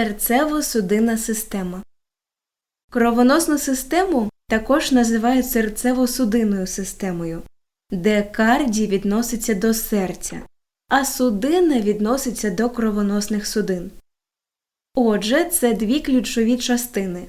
Серцево-судинна система. Кровоносну систему також називають серцево-судинною системою, де карді відноситься до серця, а судинна відноситься до кровоносних судин. Отже, це дві ключові частини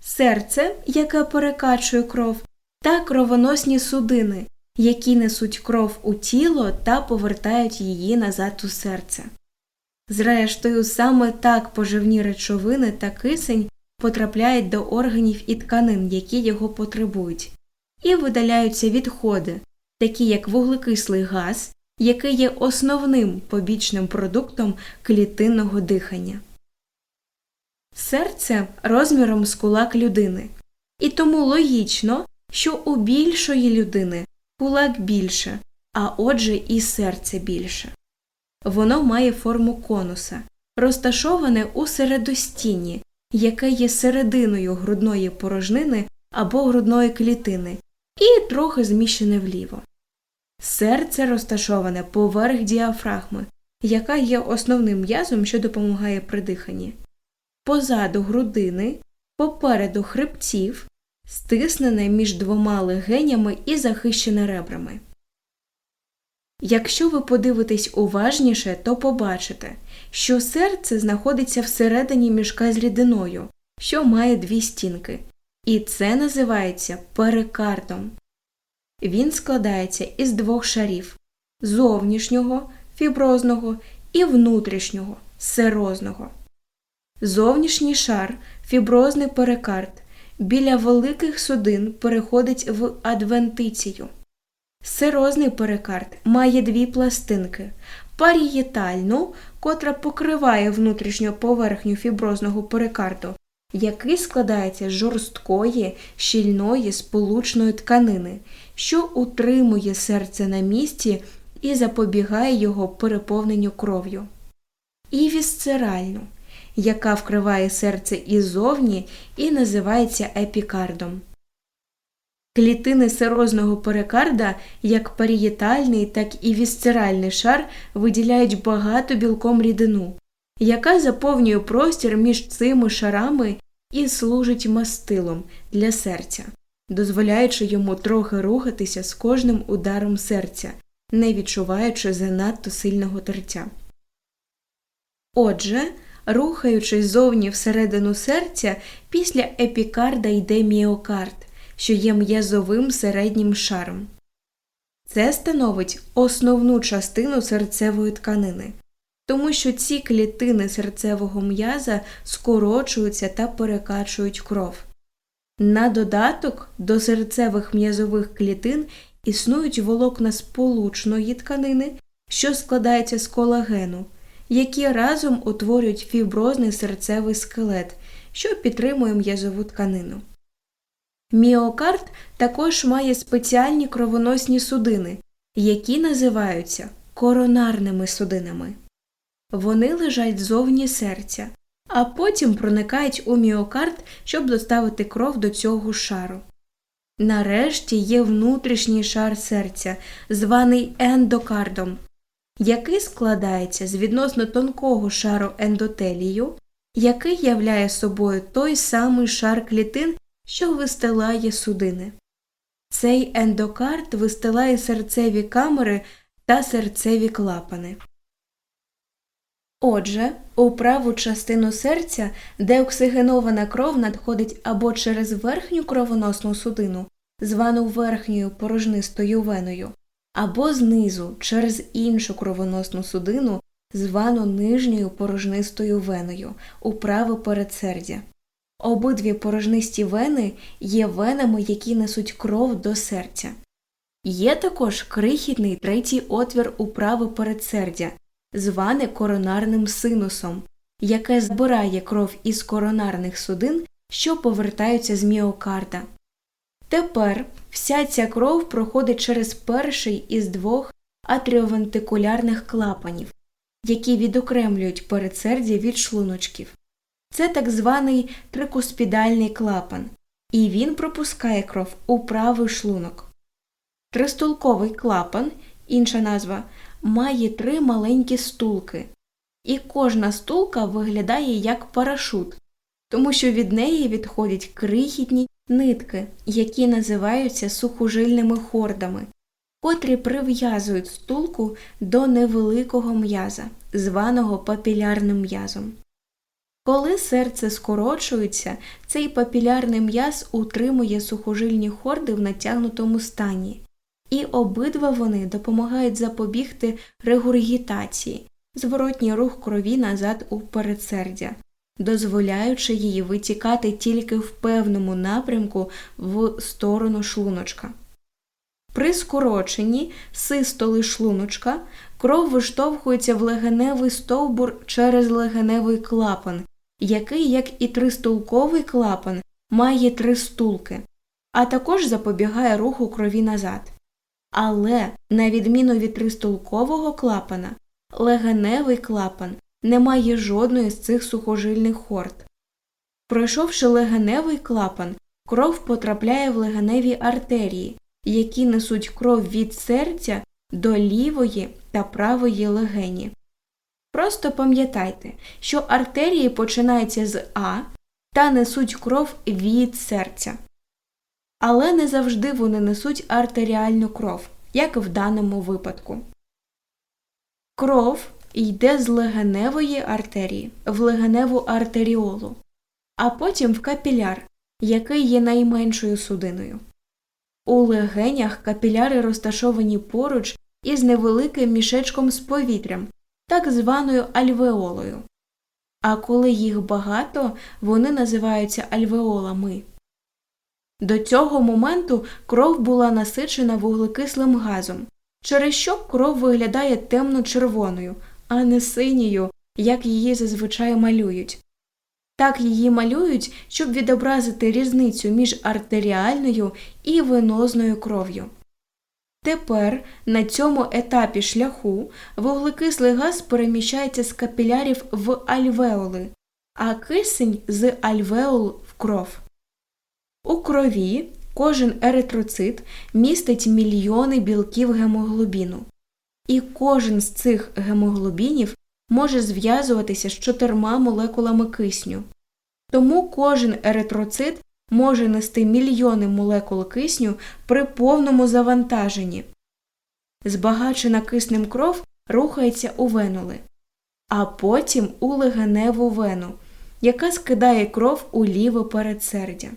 серце, яке перекачує кров, та кровоносні судини, які несуть кров у тіло та повертають її назад у серце. Зрештою, саме так поживні речовини та кисень потрапляють до органів і тканин, які його потребують, і видаляються відходи, такі як вуглекислий газ, який є основним побічним продуктом клітинного дихання. Серце розміром з кулак людини, і тому логічно, що у більшої людини кулак більше, а отже і серце більше. Воно має форму конуса, розташоване у середостінні, яке є серединою грудної порожнини або грудної клітини, і трохи зміщене вліво. Серце розташоване поверх діафрагми, яка є основним м'язом, що допомагає при диханні. Позаду грудини, попереду хребців, стиснене між двома легенями і захищене ребрами. Якщо ви подивитесь уважніше, то побачите, що серце знаходиться всередині мішка з рідиною, що має дві стінки, і це називається перикардом. Він складається із двох шарів зовнішнього фіброзного і внутрішнього серозного. Зовнішній шар фіброзний перикард біля великих судин переходить в адвентицію. Серозний перикард має дві пластинки парієтальну, котра покриває внутрішню поверхню фіброзного перикарду, який складається з жорсткої, щільної сполучної тканини, що утримує серце на місці і запобігає його переповненню кров'ю. І вісцеральну, яка вкриває серце іззовні і називається епікардом. Клітини серозного перикарда, як парієтальний, так і вісцеральний шар, виділяють багато білком рідину, яка заповнює простір між цими шарами і служить мастилом для серця, дозволяючи йому трохи рухатися з кожним ударом серця, не відчуваючи занадто сильного тертя. Отже, рухаючись зовні всередину серця, після епікарда йде міокард що є м'язовим середнім шаром. Це становить основну частину серцевої тканини, тому що ці клітини серцевого м'яза скорочуються та перекачують кров. На додаток до серцевих м'язових клітин існують волокна сполучної тканини, що складаються з колагену, які разом утворюють фіброзний серцевий скелет, що підтримує м'язову тканину. Міокард також має спеціальні кровоносні судини, які називаються коронарними судинами. Вони лежать зовні серця, а потім проникають у міокард, щоб доставити кров до цього шару. Нарешті є внутрішній шар серця, званий ендокардом, який складається з відносно тонкого шару ендотелію, який являє собою той самий шар клітин, що вистилає судини. Цей ендокард вистилає серцеві камери та серцеві клапани. Отже, у праву частину серця, де оксигенована кров надходить або через верхню кровоносну судину, звану верхньою порожнистою веною, або знизу через іншу кровоносну судину, звану нижньою порожнистою веною, у праве передсердя. Обидві порожнисті вени є венами, які несуть кров до серця. Є також крихітний третій отвір у праве передсердя, зване коронарним синусом, яке збирає кров із коронарних судин, що повертаються з міокарда. Тепер вся ця кров проходить через перший із двох атріовентикулярних клапанів, які відокремлюють передсердя від шлуночків. Це так званий трикуспідальний клапан, і він пропускає кров у правий шлунок. Тристулковий клапан, інша назва, має три маленькі стулки, і кожна стулка виглядає як парашут, тому що від неї відходять крихітні нитки, які називаються сухожильними хордами, котрі прив'язують стулку до невеликого м'яза, званого папілярним м'язом. Коли серце скорочується, цей папілярний м'яз утримує сухожильні хорди в натягнутому стані, і обидва вони допомагають запобігти регургітації, зворотній рух крові назад у передсердя, дозволяючи її витікати тільки в певному напрямку в сторону шлуночка. При скороченні систоли шлуночка кров виштовхується в легеневий стовбур через легеневий клапан, який, як і тристулковий клапан, має три стулки, а також запобігає руху крові назад. Але, на відміну від тристулкового клапана, легеневий клапан не має жодної з цих сухожильних хорд. Пройшовши легеневий клапан, кров потрапляє в легеневі артерії, які несуть кров від серця до лівої та правої легені. Просто пам'ятайте, що артерії починаються з А та несуть кров від серця. Але не завжди вони несуть артеріальну кров, як в даному випадку. Кров йде з легеневої артерії в легеневу артеріолу, а потім в капіляр, який є найменшою судиною. У легенях капіляри розташовані поруч із невеликим мішечком з повітрям, так званою альвеолою. А коли їх багато, вони називаються альвеолами. До цього моменту кров була насичена вуглекислим газом, через що кров виглядає темно-червоною, а не синьою, як її зазвичай малюють. Так її малюють, щоб відобразити різницю між артеріальною і венозною кров'ю. Тепер на цьому етапі шляху вуглекислий газ переміщається з капілярів в альвеоли, а кисень з альвеол в кров. У крові кожен еритроцит містить мільйони білків гемоглобіну, і кожен з цих гемоглобінів може зв'язуватися з чотирма молекулами кисню. Тому кожен еритроцит може нести мільйони молекул кисню при повному завантаженні. Збагачена киснем кров рухається у венули, а потім у легеневу вену, яка скидає кров у ліве передсердя.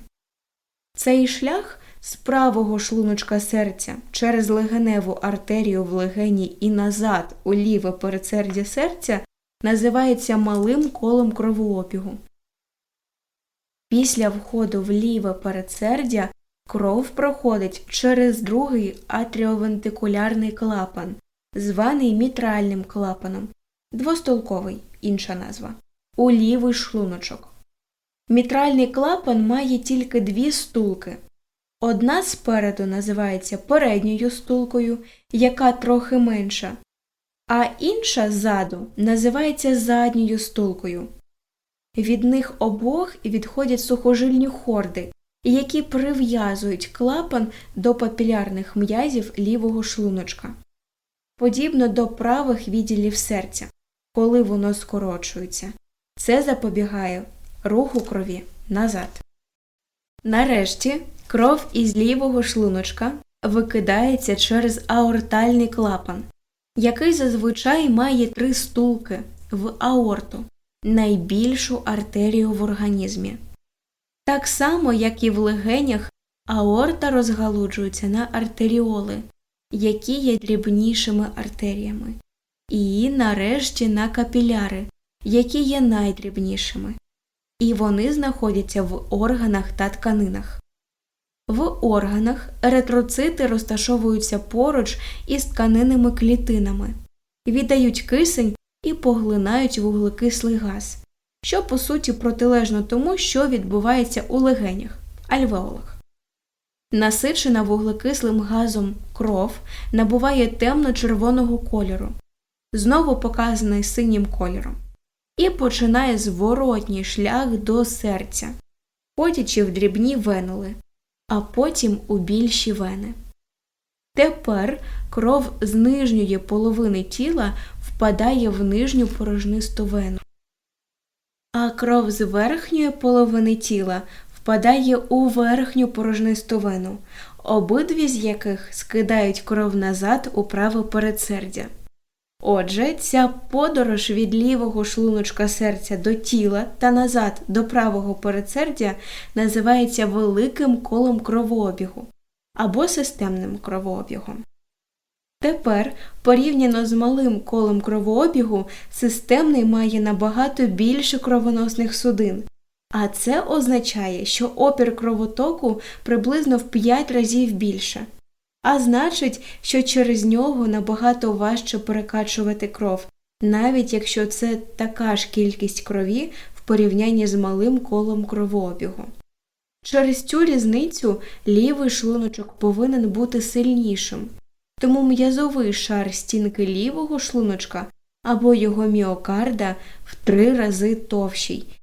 Цей шлях з правого шлуночка серця через легеневу артерію в легені і назад у ліве передсердя серця називається малим колом кровообігу. Після входу в ліве передсердя кров проходить через другий атріовентикулярний клапан, званий мітральним клапаном, двостолковий інша назва, у лівий шлуночок. Мітральний клапан має тільки дві стулки. Одна спереду називається передньою стулкою, яка трохи менша, а інша ззаду називається задньою стулкою. Від них обох відходять сухожильні хорди, які прив'язують клапан до папілярних м'язів лівого шлуночка. Подібно до правих відділів серця, коли воно скорочується. Це запобігає руху крові назад. Нарешті кров із лівого шлуночка викидається через аортальний клапан, який зазвичай має три стулки в аорту найбільшу артерію в організмі. Так само, як і в легенях, аорта розгалуджується на артеріоли, які є дрібнішими артеріями, і нарешті на капіляри, які є найдрібнішими, і вони знаходяться в органах та тканинах. В органах еритроцити розташовуються поруч із тканинними клітинами, віддають кисень і поглинають вуглекислий газ, що по суті протилежно тому, що відбувається у легенях альвеолах. Насичена вуглекислим газом кров набуває темно-червоного кольору, знову показаний синім кольором, і починає зворотній шлях до серця, ходячи в дрібні венули, а потім у більші вени. Тепер кров з нижньої половини тіла впадає в нижню порожнисту вену, а кров з верхньої половини тіла впадає у верхню порожнисту вену, обидві з яких скидають кров назад у праве передсердя. Отже, ця подорож від лівого шлуночка серця до тіла та назад до правого передсердя називається великим колом кровообігу або системним кровообігом. Тепер, порівняно з малим колом кровообігу, системний має набагато більше кровоносних судин, а це означає, що опір кровотоку приблизно в 5 разів більше. А значить, що через нього набагато важче перекачувати кров, навіть якщо це така ж кількість крові в порівнянні з малим колом кровообігу. Через цю різницю лівий шлуночок повинен бути сильнішим, тому м'язовий шар стінки лівого шлуночка або його міокарда в три рази товщий,